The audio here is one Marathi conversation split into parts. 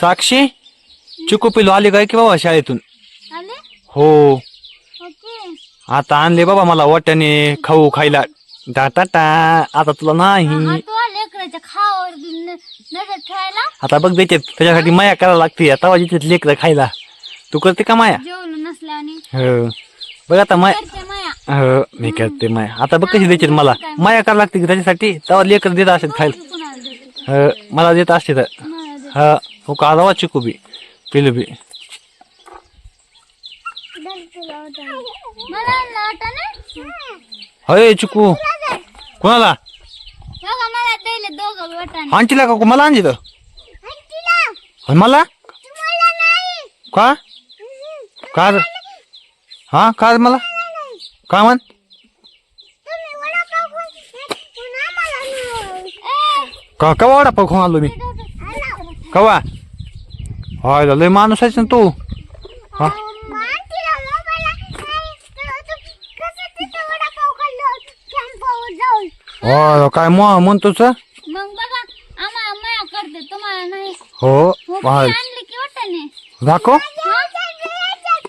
साक्षी चिकू पिलो आली काय की बाबा शाळेतून? आले? हो. ओके. आता आणले बाबा मला वाट्याने खाऊ खायला. टा टा टा आता तुला नाही. तू आले लेकराच्या खावावर न- नजर ठेवायला? आता बघ देते त्याच्यासाठी माया करायला लागते. आता देते लेकर खायला. तू करते का माया? जेवलो नसल्याने हो. बघ आता माया करते माया. हो मी करते माया. आता बघ कशी द्यायची मला. माया करायला लागते की त्याच्यासाठी? तेव्हा लेकर देत असेल खायला. कुणाला देते? हो, मला देत असते तर. मला देते. हा. हो का आला चिकू बी. पिलू बी. मला आणलं वाटाणे होय चिकू. कोणाला? आणतीला का मला आणली मला? का? का? हा का मला? का म्हण? का कवा वडा पाव खाऊन आलो मी? कवा? होय लय माणूस आहेस ना तू. हा? हो काय मग म्हणतोच मग बघा आम्हाला माया करते तुम्हाला नाही. हो हाय आणले की वाटाणे. दाखव.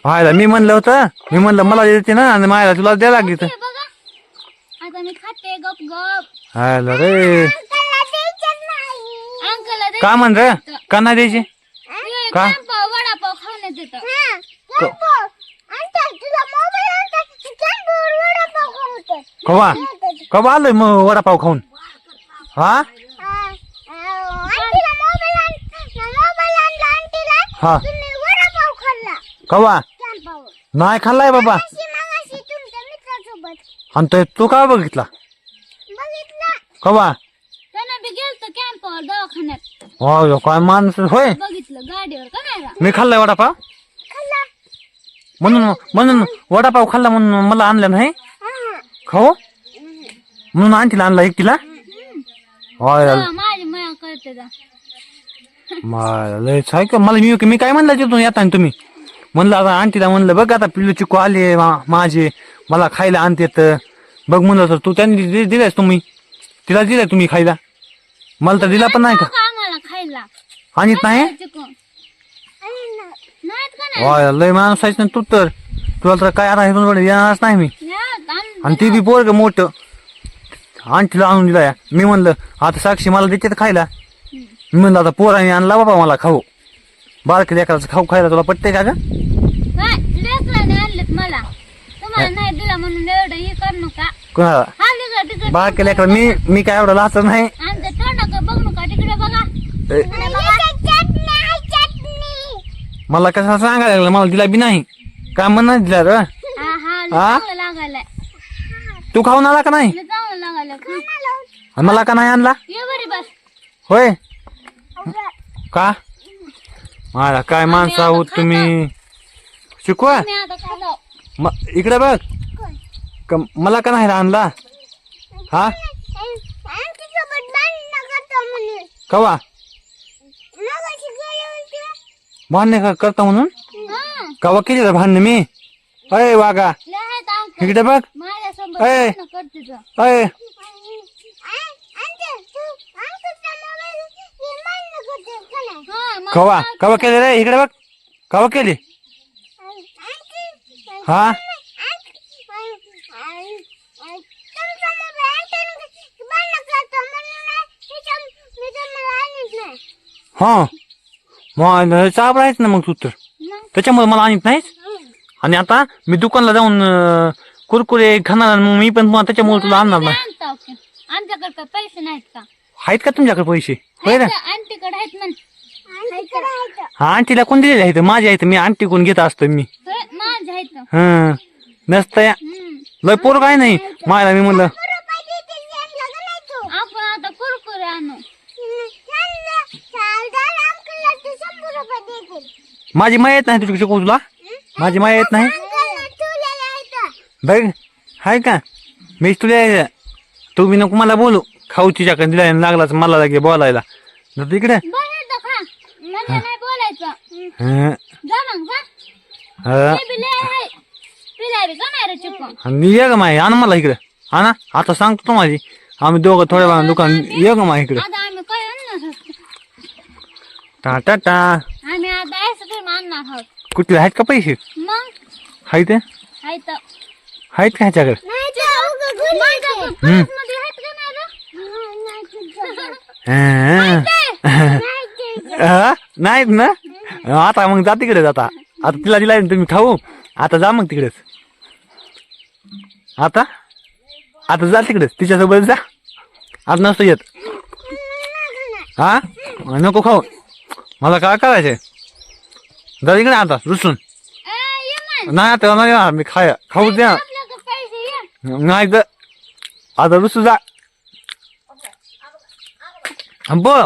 हाय मी म्हणलं होतं मी म्हणलं मला देते ना आणि मायला तुला द्यायला लागली तर. बघा. आता मी खाते गप गप. हाय रे. अंकलला दे का म्हण रे? का नाही द्यायची? का? वडापाव खाण्यात येतं कवा? कवा आलोय मग वडापाव खाऊन? हा? हा कवा? नाही खाल्लाय बाबा. आणि ते तू का बघितला? कवा? त्यानं बी गेलतो कॅम्पावर दवाखान्यात. हो काय माणूस होय बघितलं गाडीवर का नाही रा? मी खाल्लाय वडापाव? म्हणून म्हणून वडापाव खाल्ला म्हणून मला आणलं नाही? खाऊ? म्हणून आणतीला आणला हा, करते जा. मला मी मी काय म्हणलं तिथून येता तुम्ही? म्हणलं आता आणतीला म्हणलं बघ आता पिल्लू चिकू आले माझे. मला खायला आणतेत बघ म्हणलं तर तू त्यांनी दि- दिलायस तुम्ही? तिला दिलाय तुम्ही खायला? मला तर दिला पण नाही का? आणत नाही? होय लय माणूस आहेस ना तू तर. तुला तर काय आता इथून येणारच नाही मी. या, आण- ती बी पोरग मोठं. आणखीला आणून दिलाय मी म्हणलं आता साक्षी मला देते खायला. मी म्हणलं आता पोराने आणला बाबा मला खाऊ. बारके लेकराचं खाऊ खायला तुला पटते का ग? लेकराने आणलेत मला. तुम्हाला नाही दिला म्हणून एवढं हे कर नका. कोणाला? हा तिकडे तिकडे बारके लेकर मी मी काय एवढं लाचत नाही? आणि ते तोंडाकडे बघ नका तिकडे बघा. ए, तिकडे बघा. मला कसं सांगायला लागलं मला दिला बी नाही काय म्हणणार दिला र हा हा हा? तू खाऊन आला का नाही चांगलं. आणि मला का नाही आणला ये बरी बस होय का मला काय माणसं आहोत तुम्ही शिकवा मी आता खालो म- इकडे बघ क- मला का नाही आणला हा कवा भांडणे का करता म्हणून? हा. कवा केली रे भांडणे मी? अय वागा लय आहेत इकडे बघ. ए. करते जा. अय. हा, मग कवा? कवा केली रे? इकडे बघ. कवा केली? हा? हा. मग चाप आहेस ना मग तू तर. त्याच्यामुळे मला आणत नाहीस? आणि आता मी दुकानला जाऊन अं, कुरकुरे खाणार आणि मग मी पण मग त्याच्यामुळे तुला आणणार नाही. आणतो की. आमच्याकडे काय पैसे नाहीत का? आहेत का तुमच्याकडे पैसे? होय ना? आंटीकडे आहेत म्हण. हा आंटीला कोण दिलेले आहेत? माझे आहेत मी आंटी कोण घेत असतो मी. माझे आहेत हं नसतं या. हम्म. लय पोर काय नाही मला मी म्हणलं माझी माया येत नाही तुझ्या शिकवू माझी माया येत नाही? बघ हाय का? मी तुला तू मी नको मला बोलू. खाऊ तिच्याकडे दिला लागलाच मला लागे बोलायला. तिकडे इकडे. ये ग माय आण मला इकडे. आणा आता सांगतो तू माझी आम्ही दोघं थोड्या वेळा दुकान ये ग माय इकडे. टाटा टा आहोत कुठले आहेत का पैसे? मग? आहेत ते आहे तर. आहेत का ह्याच्याकडे? हम्म. मध्ये आहेत का नाही हा. हा? नाहीत ना? आता मग जा तिकडेच आता. आता तिला दिलाय ना तुम्ही खाऊ. आता जा मग तिकडेच. आता? आता जा तिकडेच. तिच्यासोबत जा. आज नसतो येत. हा? नको खाऊ. मला काय करायचंय? जा तिकडे आता रुसून. नाही आता नाही येणार मी खाया खाऊ द्या. नाही तर आता रुसू जा. बघ.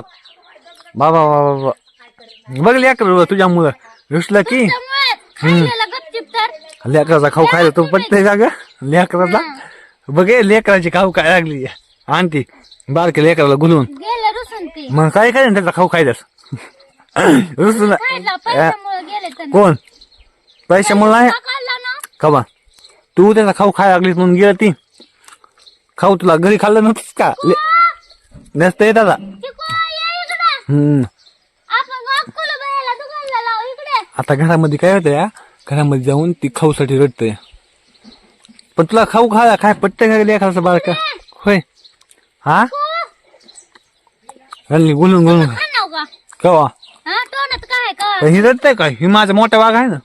बाबा बाबा बाबा बघ लेकर तुझ्या मुलं रुसलं की. लेकराचा खाऊ खायला तो पटतंय का ग? लेकराचा? बघ लेकराची खाऊ काय लागली. आणती बारके लेकराला गुलून मग काय काय त्याचा खाऊ खायलास? पैशामुळे गेले तर कोण पैशामुळे नाही काढला ना का बा तू त्याचा खाऊ खायला लागलीस म्हणून गेला ती खाऊ तुला घरी खाल्लं नव्हतंस का नसतं येत आता चिकू ये इकडे हम्म आपण गावकुलं बायाला दुकानला लाव इकडे आता घरामध्ये काय होतं या घरामध्ये जाऊन ती खाऊसाठी रडतंय पण तुला खाऊ खायला काय पटतंय का लेखाचं बाळका होय हा हल्ली बोलून बोलून खाणार का कवा तोंडात काय का पण ही रडतंय का? ही माझा मोठा वाघ आहे ना.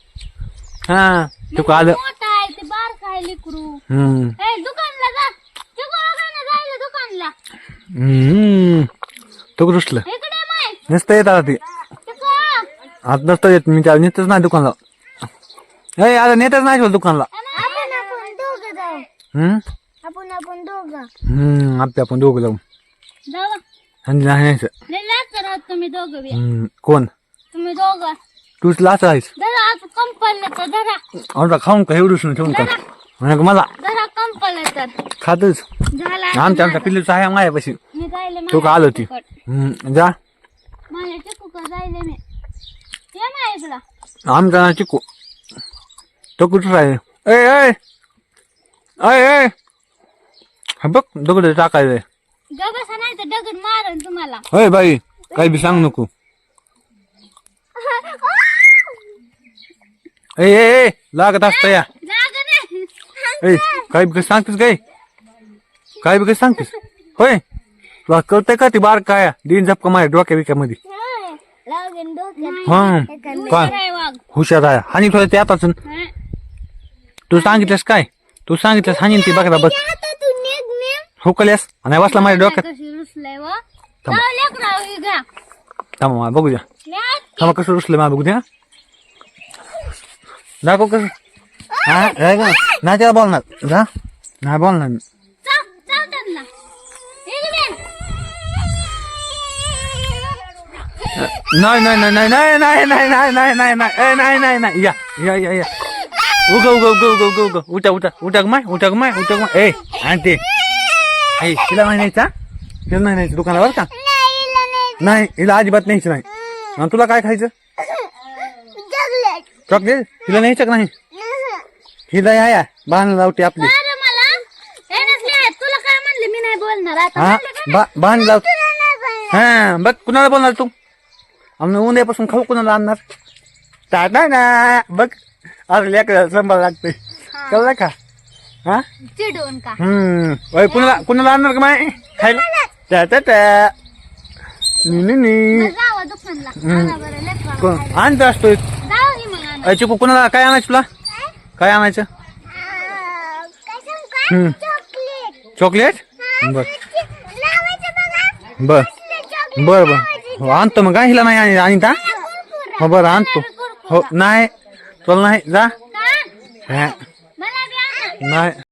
हा तू का आलं मोठा आहे ते बारका आहे लेकरू हम्म. ए दुकानला जा. चिकू का जायला दुकानला. हम्म. तो रुसलं इकडे माय नसतं येत आता ती. आता नसतं येत मी त्याला नेतच नाही दुकानला. ए आता नेतच नाही तुला दुकानला. आपण आपण दोघं जाऊ. हम्म? आपण आपण दोघं. हम्म आपण दोघं जाऊ. जाऊ. आणि नाही न्यायचं. लय लाच राहत तुम्ही दोघं बी. हम्म कोण? तुम्ही दोघं. तूच लाच आहेस. जरा आज कंपल्लं तर जरा. आता खाऊन का एवढं सुन ठेवून का म्हणे का मला जरा तर खातच. झाला आमच्या आमच्या पिल्लूचं आहे माझ्यापाशी मी जायले तो का आलो ती? हम्म, जा. मला चिकू का जायले मी. ये ना इकडं. आमचा ना चिकू. तो कुठं आहे ए ए. ए ए. हा बघ दगड टाकायचंय. गबसा नाही तर दगड मारन तुम्हाला. अय बाई काही बी सांग नको. ए ए लागत असतं या. ए काही बी सांगतेस काय काय बी सांगतेस? होय? तुला कळतंय का ती बार काय? दिन झपका माझ्या डोक्या बिक्यामध्ये. हा काय? काय हुशार आहे. हानी थोडं ते आताच. तू सांगितलंस काय? तू सांगितलंस हानी ती बघा बघ. हुकल्यास आणि बसला माझ्या डोक्यात. थांब. जाऊ लेकराव हे घ्या थांबा मला बघू द्या ले आत. थांबा कसं रुसलं मला बघू द्या दाखव कसं हा काय का नाही त्याला बोलणार जा नाही बोलणार मी नाही नाही नाही नाही नाही नाही नाही नाही नाही नाही नाही ए, नाही नाही नाही या या या या उग उग उग उग उग उग उठा उठा उठा माय उठा माय उठा माय ए आणते आई तिला नाही न्यायचा तिला नाही न्यायचं दुकानावर का नाही हिला अजिबात न्यायचं नाही. आणि तुला काय खायचं? चॉकलेट. तिला न्यायचं का नाही? हिला या या. बांध लावते आपली. मला. हे नसले आहेत. तुला काय म्हणले? मी नाही बोलणार. आता हा? म्हणले का? बा लावते हा बघ कुणाला बोलणार तू? आम्ही उद्यापासून खाऊ कुणाला आणणार? टाटा ना. बघ अरे लेकर संभाळ लागते कळलं का हा? चिडवून का हम्म. ओय, कुणाला कुणाला आणणार का माय? खायला? टाटा टा आणतो की. अय चिकू कुणाला काय आणायचं तुला? काय? आणायचं? चॉकलेट. बर. बर. बर बर. हो आणतो मग. काय हिला नाही आणि आणता हो बरं आणतो. हो नाही. तुला नाही? जा. का? हा. नाही.